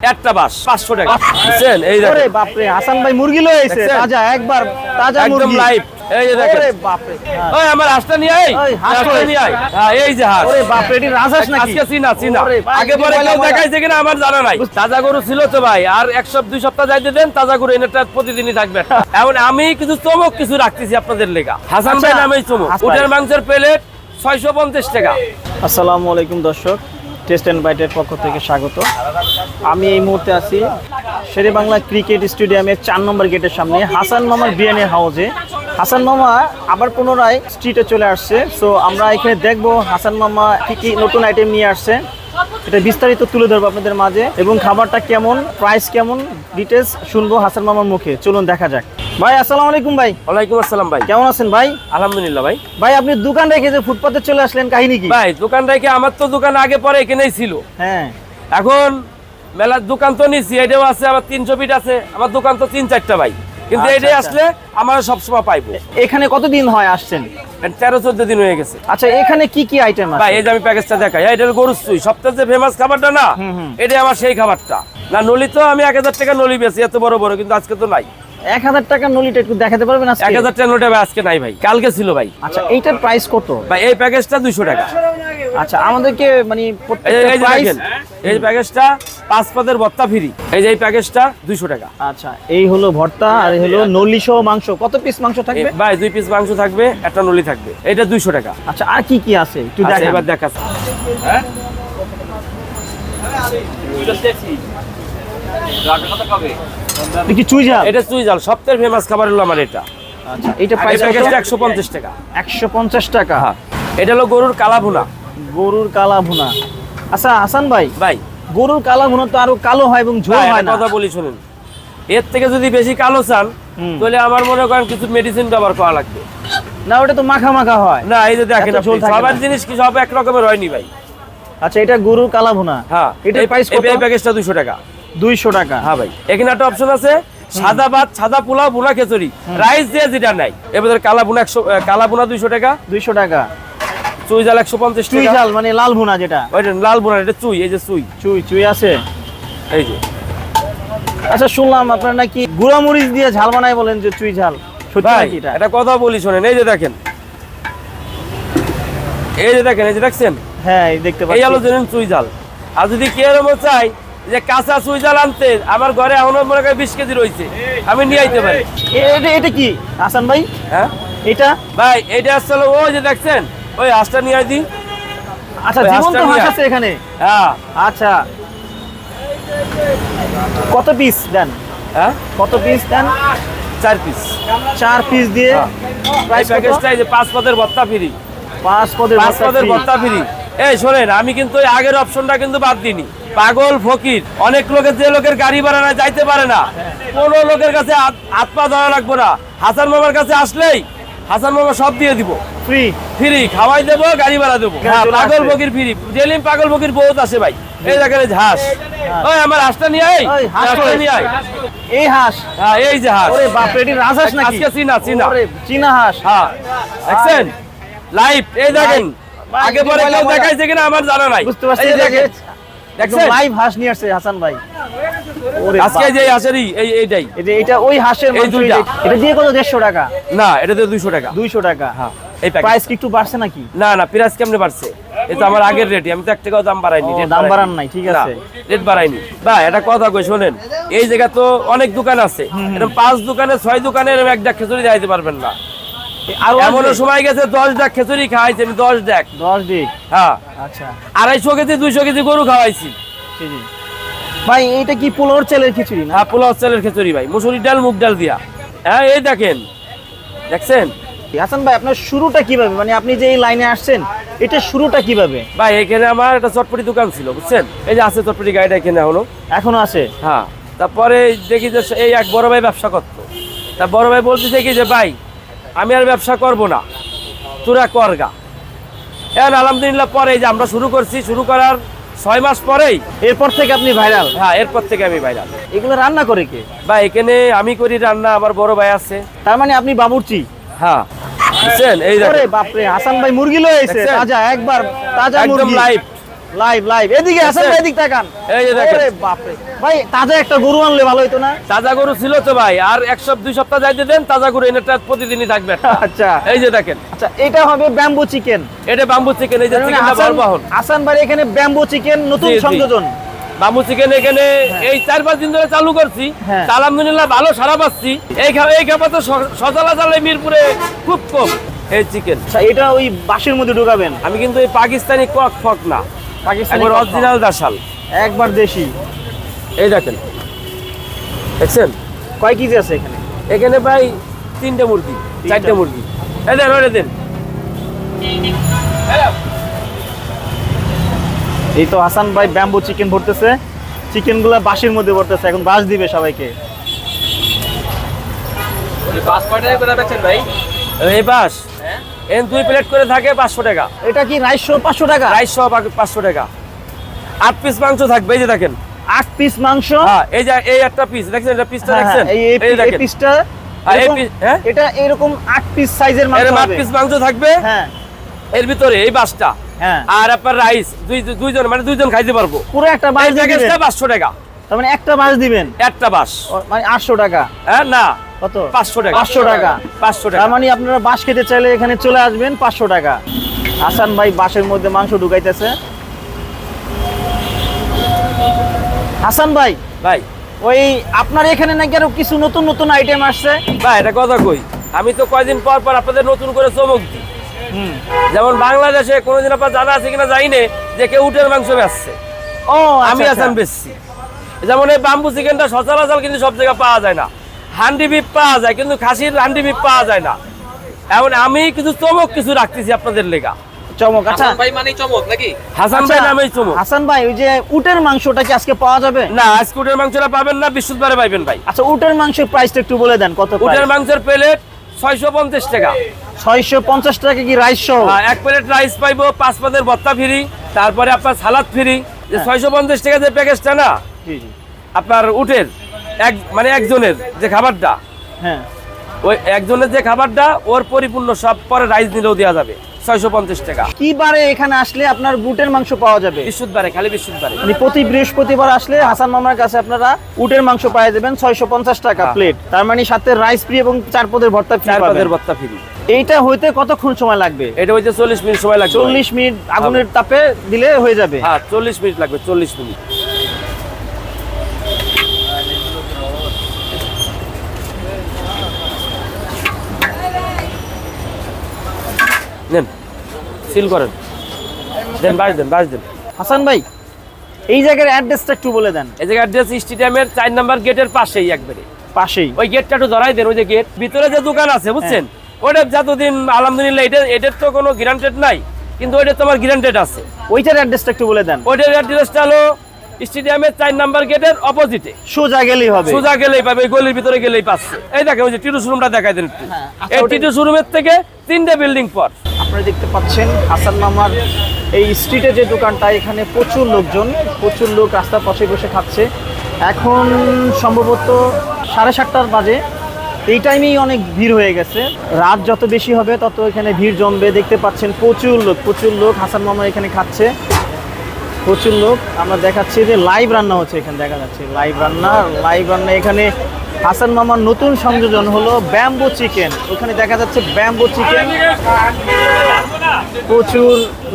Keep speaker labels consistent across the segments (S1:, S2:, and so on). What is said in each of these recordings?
S1: একটা বাস পাঁচশো টাকা। বুঝছেন এই
S2: হাসান ভাই মুরগি লয়ে আইছে তাজা একবার তাজা
S1: একদম লাইভ এই যে দেখেন।
S2: ওরে বাপরে হ্যাঁ।
S1: ওই আমার হাঁসটা নিয়ে আয়। হাঁসটা নিয়ে আয়। হ্যাঁ এই যে হাঁস।
S2: ওরে বাপরে এটি রাজহাঁস নাকি?
S1: আজকে চিনা চিনা আগে পরে কেউ দেখাইছে কিনা আমার জানা নাই। তাজা গরু ছিল তো ভাই আর এক সপ্তাহ দুই সপ্তাহ যাইতে দেন তাজা গরু এনেটা প্রতিদিনই থাকবে। এখন আমি কিছু চমক কিছু রাখতেছি আপনাদের লেগা। হাসান ভাই
S2: আচ্ছা,
S1: নামেই চমক। উটের মাংসের প্লেট ছয়শো পঞ্চাশ টাকা।
S2: আসসালামু আলাইকুম দর্শক। টেস্ট অ্যান্ড বাইটের পক্ষ থেকে স্বাগত। আমি এই মুহূর্তে আছি শেরে বাংলা ক্রিকেট স্টেডিয়ামের চার নম্বর গেটের সামনে, হাসান মামার বিরিয়ানি হাউসে। হাসান মামা আবার পুনরায় স্ট্রিটে চলে আসছে। সো আমরা এখানে দেখব হাসান মামা কি কি নতুন আইটেম নিয়ে আসছে। এটা বিস্তারিত তুলে ধরবো আপনাদের মাঝে। এবং খাবারটা কেমন প্রাইস কেমন ডিটেলস শুনব হাসান মামার মুখে। চলুন দেখা যাক। ভাই আসসালামু আলাইকুম ভাই।
S1: ওয়ালাইকুম আসসালাম ভাই।
S2: কেমন আছেন ভাই?
S1: আলহামদুলিল্লাহ ভাই।
S2: ভাই আপনি দোকান রেখে যে ফুটপাতে চলে আসলেন কাহিনী কি?
S1: ভাই দোকান রেখে আমার তো দোকান আগে পরে এখানেই ছিল।
S2: হ্যাঁ।
S1: এখন মেলার দোকান তো নিচ্ছি এটাও আছে আমার তিনশো ফিট আছে। আমার দোকান তো তিন চারটা ভাই। কিন্তু
S2: আচ্ছা,
S1: এটাই
S2: আচ্ছা।
S1: আসলে আমার সবসময় পাইবো।
S2: এখানে কতদিন হয় আসছেন?
S1: তেরো চোদ্দ দিন হয়ে গেছে।
S2: আচ্ছা এখানে কি কি আইটেম
S1: ভাই এই যে আমি প্যাকেজটা দেখাই এটা হলো গরুর সুই সবথেকে যে ফেমাস খাবারটা না। এটাই আমার সেই খাবারটা। না নলি তো আমি এক হাজার টাকা নলি বেশি এত বড় বড় কিন্তু আজকে তো নাই।
S2: এক হাজার টাকা নলিটা একটু দেখাতে পারবেন আজকে?
S1: এক হাজার টাকা নোটে আজকে নাই ভাই কালকে ছিল ভাই।
S2: আচ্ছা এইটার প্রাইস কত?
S1: ভাই এই প্যাকেজটা দুইশো টাকা।
S2: আচ্ছা আমাদেরকে মানে
S1: এই প্যাকেজটা পাঁচ পদের ভত্তা ফ্রি এই যে এই প্যাকেজটা দুইশো টাকা।
S2: আচ্ছা এই হলো ভর্তা আর এই হলো নলি সহ মাংস। কত পিস মাংস থাকবে?
S1: ভাই দুই পিস মাংস থাকবে একটা নলি থাকবে। এটা দুইশো টাকা।
S2: আচ্ছা আর কি কি আছে? একটু
S1: আচ্ছা, এবার দেখাচ্ছি।
S2: এটা কি চুই ঝাল
S1: এটা চুই জাল সবথেকে ফেমাস খাবার হলো আমার এটা।
S2: আচ্ছা এইটা প্রাইস
S1: প্যাকেজটা একশো পঞ্চাশ টাকা।
S2: একশো পঞ্চাশ টাকা?
S1: হ্যাঁ। এটা হলো গরুর কালা ভুনা
S2: গরুর কালা ভুনা আচ্ছা হাসান ভাই
S1: ভাই।
S2: গরুর কালা ভুনা তো আরও কালো হয় এবং ঝোল হয় না।
S1: কথা বলি শুনুন। এর থেকে যদি বেশি কালো চান। তাহলে আমার মনে করেন কিছু মেডিসিন ব্যবহার করা লাগবে।
S2: না ওটা তো মাখা মাখা হয়।
S1: না এই যে দেখেন সবার জিনিস কি সব এক রকমের হয়নি ভাই।
S2: আচ্ছা এটা গরুর কালা ভুনা
S1: হ্যাঁ এটা
S2: প্রাইস কত?
S1: এই প্যাকেজটা দুশো টাকা।
S2: দুইশো টাকা।
S1: হ্যাঁ ভাই। এখানে একটা অপশন আছে সাদা ভাত সাদা পোলাও ভুনা খিচুড়ি। রাইস দিয়ে যেটা নাই। এবার কালা ভুনা একশো কালা ভুনা দুইশো টাকা।
S2: দুইশো টাকা।
S1: চুই জাল একশো পঞ্চাশ
S2: চুই ঝাল মানে লাল ভুনা যেটা।
S1: ওইটা লাল ভুনা এটা চুই এই যে চুই।
S2: চুই চুই আছে।
S1: এই যে।
S2: আচ্ছা শুনলাম আপনার নাকি গুঁড়া মরিচ দিয়ে ঝাল বানায় বলেন যে চুই ঝাল। সত্যি এটা?
S1: কথা বলি শোনেন এই যে দেখেন। এই যে দেখেন এই যে দেখছেন?
S2: হ্যাঁ দেখতে
S1: এই হলো
S2: পাচ্ছি।
S1: জেনুইন চুই জাল আর যদি কেউ চাই যে কাঁচা চুই জাল আনতে আমার ঘরে এখনও মনে করেন বিশ কেজি রয়েছে আমি নিয়ে আইতে পারি।
S2: এটা কি? হাসান ভাই?
S1: হ্যাঁ?
S2: এটা?
S1: ভাই এটা আসলে ওই যে দেখছেন ওই হাঁসটা নিয়ে আই দিই
S2: আচ্ছা জীবন্ত হাঁস আছে এখানে?
S1: হ্যাঁ।
S2: আচ্ছা। কত পিস দেন?
S1: হ্যাঁ?
S2: কত পিস দেন?
S1: চার পিস
S2: চার পিস দিয়ে। প্রাইস
S1: প্যাকেজটা এই যে পাঁচ পদের ভত্তা ফ্রি।
S2: পাঁচ পদের
S1: পাঁচ পদের। ভত্তা ফ্রি। এই শোনেন আমি কিন্তু আগের অপশনটা কিন্তু বাদ দিইনি। পাগল ফকির। অনেক লোকের যে লোকের গাড়ি ভাড়া না যাইতে পারে না। কোন লোকের কাছে হাত- পা ধরা লাগবে না। হাসান মামার কাছে আসলেই হাসান মামা সব দিয়ে দিব।
S2: ফ্রি
S1: ফ্রি খাওয়াই দেবো গাড়ি ভাড়া দেবো। হ্যাঁ, পাগল ফকির ফ্রি জেলিম পাগল ফকির বহুত আছে ভাই। এই দেখেন হাঁস। ওই আমার হাঁসটা নিয়ে আয়। হাঁসটা নিয়ে আয়।
S2: এই হাঁস।
S1: হ্যাঁ এই যে হাঁস।
S2: ওরে বাপ রে এটি রাজহাঁস নাকি?
S1: আজকে চীনা, চীনা।
S2: ওরে চীনা হাঁস।
S1: হ্যাঁ দেখছেন? লাইভ এই দেখেন আগে পরে কেউ দেখাইছে কিনা আমার জানা নাই।
S2: বুঝতে পারছি
S1: দেখেন দেখছেন?
S2: লাইভ হাঁস নিয়ে আসছে হাসান ভাই।
S1: আজকে যে হাঁসেরই এই এইটাই।
S2: এই এটা ওই হাঁসের
S1: এই দুইটা।
S2: এটা দিয়ে কত? দেড়শো টাকা?
S1: না এটা তো দুইশো টাকা।
S2: দুইশো টাকা।
S1: হ্যাঁ এই
S2: প্রাইস কি একটু বাড়ছে নাকি?
S1: না না প্রাইস কেমনে বাড়ছে? এই আমার আগের রেট আমি তো এক টাকাও দাম বাড়াইনি
S2: দাম বাড়ান নাই, ঠিক আছে।
S1: রেট বাড়াইনি। বা এটা কথা কই শোনেন এই জায়গা তো অনেক দোকান আছে। এরকম পাঁচ দোকানে ছয় দোকানে এরকম এক ডাক খিচুড়ি দেখাইতে পারবেন না। এমনও? সময় গেছে দশ ডাক খাওয়াইছি আমি দশ ডাক
S2: দশ দিক?
S1: হ্যাঁ।
S2: আচ্ছা।
S1: আড়াইশো কেজি দুইশো কেজি গরু খাওয়াইছি।
S2: ভাই এইটা কি চালের খিচুড়ি না?
S1: হ্যাঁ চালের খিচুড়ি ভাই। মুসুরি ডাল মুগ ডাল দিয়া। হ্যাঁ এই দেখেন। দেখছেন?
S2: হাসান ভাই আপনার শুরুটা কীভাবে? মানে আপনি যে এই লাইনে আসছেন এটা শুরুটা কীভাবে?
S1: ভাই এখানে আমার একটা চটপটি দোকান ছিল বুঝছেন? এই যে আছে চটপটি গাড়িটা এখানে হলো
S2: এখনও আছে?
S1: হ্যাঁ। তারপরে দেখি যে এই এক বড় ভাই ব্যবসা করতো। তা বড় ভাই বলতেছে কি যে ভাই আমি আর ব্যবসা করব না। তোরা করগা এখন আলহামদুলিল্লাহ পরে যে আমরা শুরু করছি শুরু করার ছয় মাস পরেই
S2: এরপর থেকে আপনি ভাইরাল
S1: হ্যাঁ এরপর থেকে আমি ভাইরাল
S2: এগুলো রান্না করে কে?
S1: বা এখানে আমি করি রান্না আমার বড় ভাই আছে।
S2: তার মানে আপনি বাবুর্চি?
S1: হ্যাঁ। বুঝছেন? এই
S2: ওরে বাপরে হাসান ভাই মুরগি লয়ে আইছে
S1: দেখছেন?
S2: তাজা একবার তাজা
S1: একদম
S2: মুরগি।
S1: লাইভ
S2: লাইভ লাইভ এদিকে আসেন এদিক তাকান।
S1: এই যে দেখেন।
S2: ভাই তাজা একটা গরু আনলে ভালো হতো না?
S1: তাজা গরু ছিল তো ভাই আর এক সপ্তাহ দুই সপ্তাহ যাইতে দেন তাজা গরু এনেটা প্রতিদিনই থাকবে
S2: আচ্ছা।
S1: এই যে দেখেন।
S2: আচ্ছা এটা হবে ব্যাম্বু চিকেন
S1: এটা বাম্বু চিকেন এই যে চিকেনটা বরবাহন
S2: আসান ভাই এখানে ব্যাম্বু চিকেন নতুন। সংযোজন।
S1: বাম্বু চিকেন এখানে এই চার পাঁচ দিন ধরে চালু করছি।
S2: হ্যাঁ।
S1: আলহামদুলিল্লাহ ভালো সারা পাচ্ছি। এই এই খাবার তো স- সচরাচর মিরপুরে খুব কম এই চিকেন
S2: আচ্ছা এটা ওই বাঁশের মধ্যে ঢুকাবেন।
S1: আমি কিন্তু এই পাকিস্তানি কক ফক না। একবার অরিজিনাল দাসাল।
S2: একবার দেশি।
S1: এই দেখেন। দেখছেন?
S2: কয় কেজি আছে এখানে?
S1: এখানে প্রায় তিনটে মুরগি চারটে মুরগি। এই দেন ওরে দেন।
S2: এই তো হাসান ভাই ব্যাম্বু চিকেন ভরতেছে। চিকেনগুলা বাঁশের মধ্যে ভরতেছে এখন বাঁশ দিবে সবাইকে।
S1: এই বাস এন দুই প্লেট করে থাকে পাঁচশো টাকা।
S2: এটা কি রাইশো পাঁচশো টাকা?
S1: রাইস সহ পাঁচশো টাকা। আট পিস মাংস থাকবে এই যে দেখেন।
S2: আট পিস মাংস?
S1: হ্যাঁ এই যে এই একটা পিস দেখছেন? এটা পিসটা
S2: হ্যাঁ,
S1: দেখছেন?
S2: এই- পিসটা
S1: হ্যাঁ?
S2: এটা এরকম আট পিস সাইজের মাংস
S1: আট পিস মাংস থাকবে?
S2: হ্যাঁ।
S1: এর ভিতরে এই বাসটা।
S2: হ্যাঁ।
S1: আর আপনার রাইস দুই দুইজন মানে দুইজন খাইতে পারব।
S2: পুরো একটা বাস
S1: প্যাকেজটা পাঁচশো টাকা।
S2: তার মানে একটা বাস দিবেন?
S1: একটা বাস।
S2: মানে আটশো টাকা।
S1: হ্যাঁ না।
S2: কত?
S1: পাঁচশো টাকা।
S2: পাঁচশো টাকা।
S1: পাঁচশো টাকা।
S2: মানে আপনারা বাস খেতে চাইলে এখানে চলে আসবেন পাঁচশো টাকা। হাসান ভাই বাসের মধ্যে মাংস ঢুকাইতেছে। হাসান ভাই
S1: ভাই।
S2: ওই আপনার এখানে নাকি আরও কিছু নতুন নতুন আইটেম আসছে?
S1: ভাই এটা কথা কই? আমি তো কয়দিন পর পর আপনাদের নতুন করে চমক দিই। যেমন বাংলাদেশে কোনোদিন আপনার জানা আছে কিনা যাই নে যে কেউ উটের মাংস বেচছে।
S2: ও
S1: আমি
S2: আচ্ছা,
S1: আসান
S2: আচ্ছা।
S1: বেচছি। যেমন এই বাম্বু চিকেনটা সচরাচর কিন্তু সব জায়গায় পাওয়া যায় না। হান্ডি বিপ পাওয়া যায় কিন্তু খাসির হান্ডি বিপ পাওয়া যায় না। এমন আমি কিছু চমক কিছু রাখতেছি আপনাদের লেগা।
S2: চমক আচ্ছা।
S3: ভাই মানেই চমক নাকি?
S1: হাসান ভাই
S2: আচ্ছা,
S1: নামেই চমক।
S2: হাসান ভাই ওই যে উটের মাংসটা কি আজকে পাওয়া যাবে?
S1: না আজকে উটের মাংসটা পাবেন না বৃহস্পতিবারে ভাই।
S2: আচ্ছা উটের মাংসের প্রাইসটা একটু বলে দেন কত
S1: উটের মাংসের প্লেট ছয়শো পঞ্চাশ টাকা।
S2: ছয়শো পঞ্চাশ টাকা কি রাইস সহ?
S1: হ্যাঁ, এক প্লেট রাইস পাইবো পাঁচ পাতের ভত্তা ফ্রি তারপরে আপনার সালাদ ফ্রি। যে ছয়শো পঞ্চাশ টাকা যে প্যাকেজটা না আপনার উটের। এক মানে একজনের যে খাবারটা।
S2: হ্যাঁ।
S1: ওই একজনের যে খাবারটা ওর পরিপূর্ণ সব পরে রাইস নিলেও দেওয়া যাবে ছয়শো পঞ্চাশ টাকা।
S2: কি বারে এখানে আসলে আপনার বুটের মাংস পাওয়া যাবে?
S1: বৃহস্পতিবারে খালি বৃহস্পতিবারে
S2: মানে প্রতি বৃহস্পতিবার আসলে হাসান মামার কাছে আপনারা উটের মাংস পাওয়া যাবেন ছয়শো পঞ্চাশ টাকা
S1: হ্যাঁ।
S2: প্লেট। তার মানে সাথে রাইস ফ্রি এবং চার পদের ভর্তা ফ্রি
S1: চার পাতের ভত্তা ফ্রি।
S2: এইটা হইতে কতক্ষণ সময় লাগবে?
S1: এটা হচ্ছে চল্লিশ মিনিট সময় লাগবে।
S2: চল্লিশ মিনিট আগুনের তাপে দিলে হয়ে যাবে।
S1: হ্যাঁ চল্লিশ মিনিট লাগবে চল্লিশ মিনিট। সিল করেন। দেন বাস দেন বাস দেন।
S2: হাসান ভাই এই জায়গার অ্যাড্রেসটা একটু বলে দেন।
S1: এই জায়গার অ্যাড্রেস স্টেডিয়ামের চার নাম্বার গেটের পাশেই একবারে।
S2: পাশেই।
S1: ওই গেটটা একটু ধরাই দেন ওই যে গেট ভিতরে যে দোকান আছে বুঝছেন? ওটা যতদিন আলহামদুলিল্লাহ এটা এটার তো কোনো গ্যারান্টেড নাই কিন্তু ওইটা তোমার গ্যারান্টেড আছে।
S2: ওইটার অ্যাড্রেসটা একটু বলে দেন।
S1: ওইটার অ্যাড্রেসটা হলো স্টেডিয়ামের চার নাম্বার গেটের অপোজিটে
S2: সোজা গেলেই হবে।
S1: সোজা গেলেই পাবে ওই গলির ভিতরে গেলেই পাচ্ছে। এই দেখে ওই যে টিটু শোরুমটা দেখাই দেন একটু।
S2: হ্যাঁ, আচ্ছা,
S1: এই টিটু শোরুমের থেকে তিনটে বিল্ডিং পর।
S2: আপনারা দেখতে পাচ্ছেন হাসান মামার এই স্ট্রিটে যে দোকানটা এখানে প্রচুর লোকজন প্রচুর লোক রাস্তার পাশে বসে খাচ্ছে। এখন সম্ভবত সাড়ে সাতটার বাজে। এই টাইমেই অনেক ভিড় হয়ে গেছে। রাত যত বেশি হবে তত এখানে ভিড় জমবে। দেখতে পাচ্ছেন প্রচুর লোক প্রচুর লোক হাসান মামা এখানে খাচ্ছে। প্রচুর লোক। আমরা দেখাচ্ছি যে লাইভ রান্না হচ্ছে এখানে, দেখা যাচ্ছে। লাইভ রান্না লাইভ রান্না। এখানে হাসান মামার নতুন সংযোজন হলো ব্যাম্বো চিকেন। ওখানে দেখা যাচ্ছে ব্যাম্বো চিকেন। প্রচুর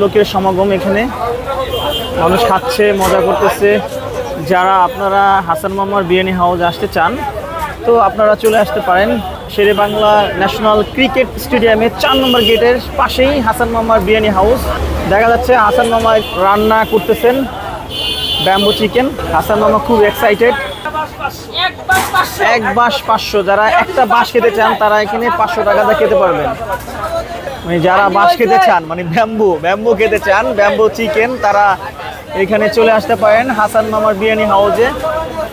S2: লোকের সমাগম এখানে। মানুষ খাচ্ছে, মজা করতেছে। যারা আপনারা হাসান মামার বিরিয়ানি হাউস আসতে চান, তো আপনারা চলে আসতে পারেন। শেরে বাংলা ন্যাশনাল ক্রিকেট স্টেডিয়ামে চার নম্বর গেটের পাশেই হাসান মামার বিরিয়ানি হাউস। দেখা যাচ্ছে হাসান মামা রান্না করতেছেন ব্যাম্বো চিকেন। হাসান মামা খুব এক্সাইটেড এক বাস পাঁচশো, যারা একটা বাস খেতে চান, তারা এখানে পাঁচশো টাকাতে খেতে পারবেন। মানে যারা বাস খেতে চান মানে ব্যাম্বু ব্যাম্বু খেতে চান, ব্যাম্বু চিকেন, তারা এখানে চলে আসতে পারেন হাসান মামার বিরিয়ানি হাউসে।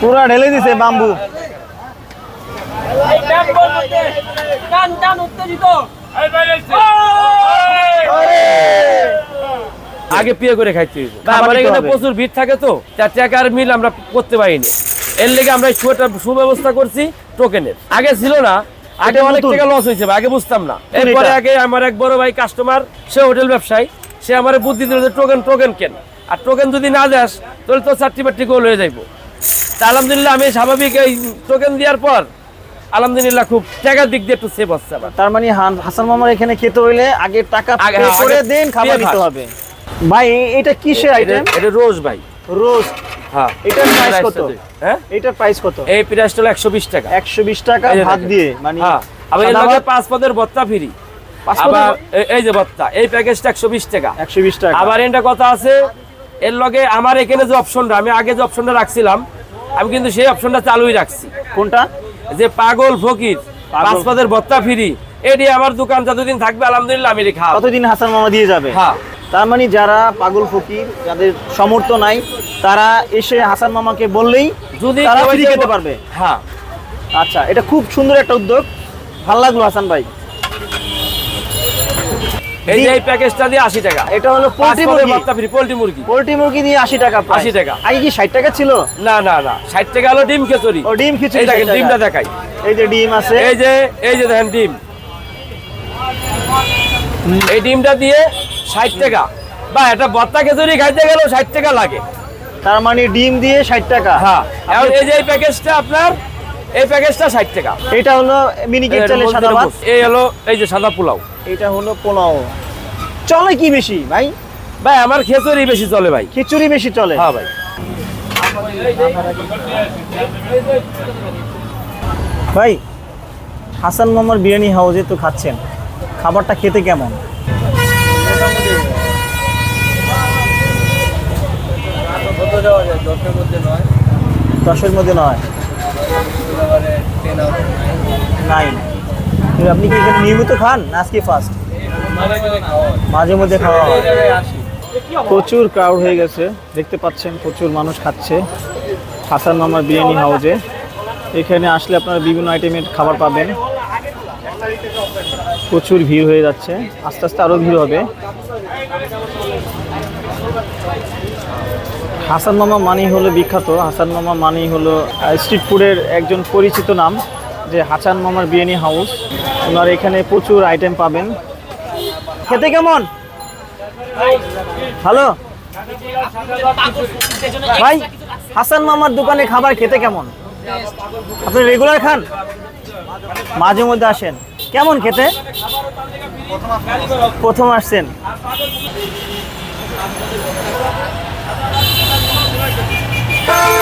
S2: পুরা ঢেলে দিছে বাম্বু।
S1: আগে বিয়ে করে এখানে
S2: হবে।
S1: প্রচুর ভিড় থাকে তো চার টাকার মিল আমরা করতে পারিনি। এর লেগে আমরা সুটা সুব্যবস্থা করছি টোকেনের। আগে ছিল না আগে অনেক টাকা লস হয়েছে আগে বুঝতাম না। এরপরে আগে আমার এক বড় ভাই কাস্টমার সে হোটেল ব্যবসায়ী সে আমার বুদ্ধি দিল যে টোকেন টোকেন কেন? আর টোকেন যদি না যাস তাহলে তো চারটি বাট্টি গোল হয়ে যাইব। তা আলহামদুলিল্লাহ আমি স্বাভাবিক এই টোকেন দেওয়ার পর আলহামদুলিল্লাহ খুব টাকার দিক দিয়ে একটু সেভ হচ্ছে আবার।
S2: তার মানে হাসান মামার এখানে খেতে হইলে আগে টাকা pay
S1: হ্যাঁ,
S2: করে দেন খাবার দিতে হবে। ভাই এটা কিসের আইটেম
S1: এটা- রোজ ভাই।
S2: রোস্ট
S1: হ্যাঁ।
S2: এটার প্রাইস কত?
S1: হ্যাঁ?
S2: এটার প্রাইস কত?
S1: এই প্রাইসটা হলো একশো বিশ টাকা।
S2: একশো বিশ টাকা
S1: এই
S2: ভাত দিয়ে মানে
S1: হ্যাঁ। আবার এর লগে পাঁচ পদের ভত্তা ফ্রি আবার এই যে ভত্তা এই প্যাকেজটা একশো বিশ টাকা।
S2: একশো বিশ টাকা।
S1: আবার এটা কথা আছে এর লগে আমার এখানে যে অপশনটা আমি আগে যে অপশনটা রাখছিলাম আমি কিন্তু সেই অপশনটা চালুই রাখছি।
S2: কোনটা?
S1: যে পাগল ফকির
S2: পাগল।
S1: পাঁচ পদের ভত্তা ফ্রি এটি আমার দোকান যতদিন থাকবে আলহামদুলিল্লাহ আমি খাওয়া
S2: কতদিন হাসান মামা দিয়ে যাবে?
S1: হ্যাঁ।
S2: তার মানে যারা পাগল ফকির যাদের সমর্থ নাই তারা এসে হাসান মামাকে বললেই
S1: যদি
S2: তারা ফ্রি খেতে পারবে।
S1: হ্যাঁ।
S2: আচ্ছা এটা খুব সুন্দর একটা উদ্যোগ। ভালো লাগল হাসান ভাই।
S1: এই যে এই প্যাকেজটা দিয়ে আশি টাকা।
S2: এটা হলো পোল্ট্রি মুরগি।
S1: ফ্রি পোল্ট্রি মুরগি।
S2: পোল্ট্রি মুরগি দিয়ে আশি টাকা
S1: 80 টাকা।
S2: আগে কি ষাট টাকা ছিল?
S1: না না না। ষাট টাকা হলো ডিম খেচুরি
S2: ও ডিম খিচুড়ি
S1: দেখেন ডিমটা দেখাই।
S2: এই যে ডিম আছে।
S1: এই যে এই যে দেখেন ডিম। এই ডিমটা দিয়ে ষাট টাকা। বা এটা বত্তা খেচুরি খাইতে গেলেও ষাট টাকা লাগে।
S2: তার মানে ডিম দিয়ে ষাট টাকা।
S1: হ্যাঁ। এই যে এই প্যাকেজটা আপনার এই প্যাকেজটা ষাট টাকা।
S2: এটা হলো মিনিকেট চালের সাদা ভাত।
S1: এই হলো এই যে সাদা পোলাও।
S2: এটা হলো পোলাও। চলে কি বেশি ভাই?
S1: ভাই আমার খেচুরি বেশি চলে ভাই।
S2: খিচুড়ি বেশি চলে?
S1: হ্যাঁ ভাই।
S2: ভাই হাসান মামার বিরিয়ানি হাউসে তো খাচ্ছেন। খাবারটা খেতে কেমন? দশের মধ্যে নয়। নাইন আপনি কি এখানে নিয়মিত খান? না আজকে ফার্স্ট মাঝে মধ্যে খাওয়া হয়। প্রচুর ক্রাউড হয়ে গেছে। দেখতে পাচ্ছেন প্রচুর মানুষ খাচ্ছে। হাসান মামার বিরিয়ানি হাউসে এখানে আসলে আপনারা বিভিন্ন আইটেমের খাবার পাবেন। প্রচুর ভিড় হয়ে যাচ্ছে। আস্তে আস্তে আরও ভিড় হবে। হাসান মামা মানেই হলো বিখ্যাত। হাসান মামা মানেই হলো স্ট্রিট ফুডের একজন পরিচিত নাম যে হাসান মামার বিরিয়ানি হাউস। ওনার এখানে প্রচুর আইটেম পাবেন। খেতে কেমন? হ্যালো? ভাই, হাসান মামার দোকানে খাবার খেতে কেমন? আপনি রেগুলার খান? মাঝে মধ্যে আসেন। কেমন খেতে? প্রথম আসছেন। Oh!